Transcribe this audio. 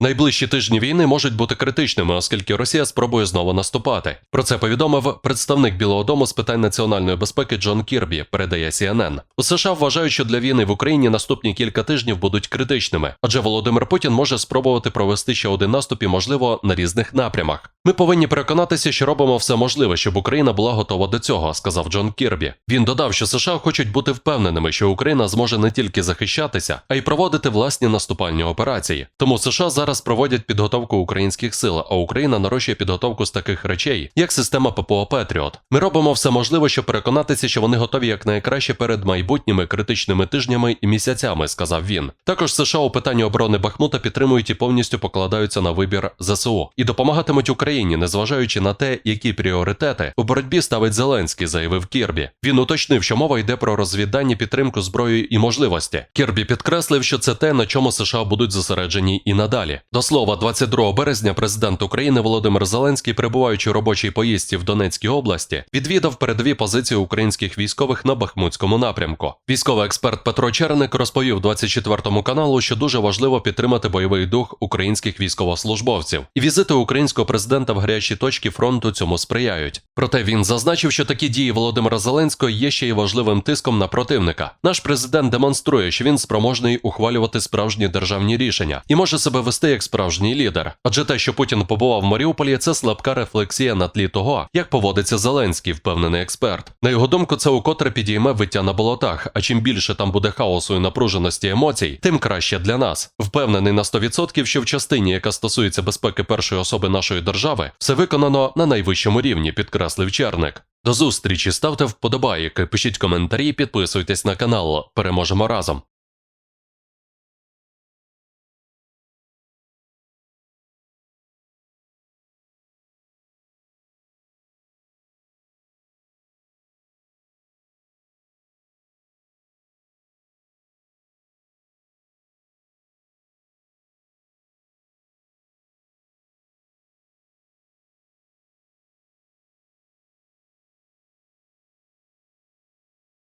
Найближчі тижні війни можуть бути критичними, оскільки Росія спробує знову наступати. Про це повідомив представник Білого Дому з питань національної безпеки Джон Кірбі, передає CNN. У США вважають, що для війни в Україні наступні кілька тижнів будуть критичними, адже Володимир Путін може спробувати провести ще один наступ і, можливо, на різних напрямах. Ми повинні переконатися, що робимо все можливе, щоб Україна була готова до цього, сказав Джон Кірбі. Він додав, що США хочуть бути впевненими, що Україна зможе не тільки захищатися, а й проводити власні наступальні операції. Тому США зараз проводять підготовку українських сил, а Україна нарощує підготовку з таких речей, як система ППО Петріот. Ми робимо все можливе, щоб переконатися, що вони готові якнайкраще перед майбутніми критичними тижнями і місяцями, сказав він. Також США у питанні оборони Бахмута підтримують і повністю покладаються на вибір ЗСУ і допомагатимуть Україні, незважаючи на те, які пріоритети у боротьбі ставить Зеленський, заявив Кірбі. Він уточнив, що мова йде про розвіддані підтримку зброєю і можливості. Кірбі підкреслив, що це те, на чому США будуть зосереджені і надалі. До слова, 22 березня президент України Володимир Зеленський, перебуваючи у робочій поїздці в Донецькій області, відвідав передові позиції українських військових на Бахмутському напрямку. Військовий експерт Петро Черник розповів 24 каналу, що дуже важливо підтримати бойовий дух українських військовослужбовців, і візити українського президента в гарячі точки фронту цьому сприяють. Проте він зазначив, що такі дії Володимира Зеленського є ще й важливим тиском на противника. Наш президент демонструє, що він спроможний ухвалювати справжні державні рішення і може себе вести як справжній лідер. Адже те, що Путін побував в Маріуполі, це слабка рефлексія на тлі того, як поводиться Зеленський, впевнений експерт. На його думку, це укотре підійме виття на болотах. А чим більше там буде хаосу і напруженості емоцій, тим краще для нас. Впевнений на 100%, що в частині, яка стосується безпеки першої особи нашої держави, все виконано на найвищому рівні, підкреслив Черник. До зустрічі ставте вподобайки, пишіть коментарі, підписуйтесь на канал. Переможемо разом.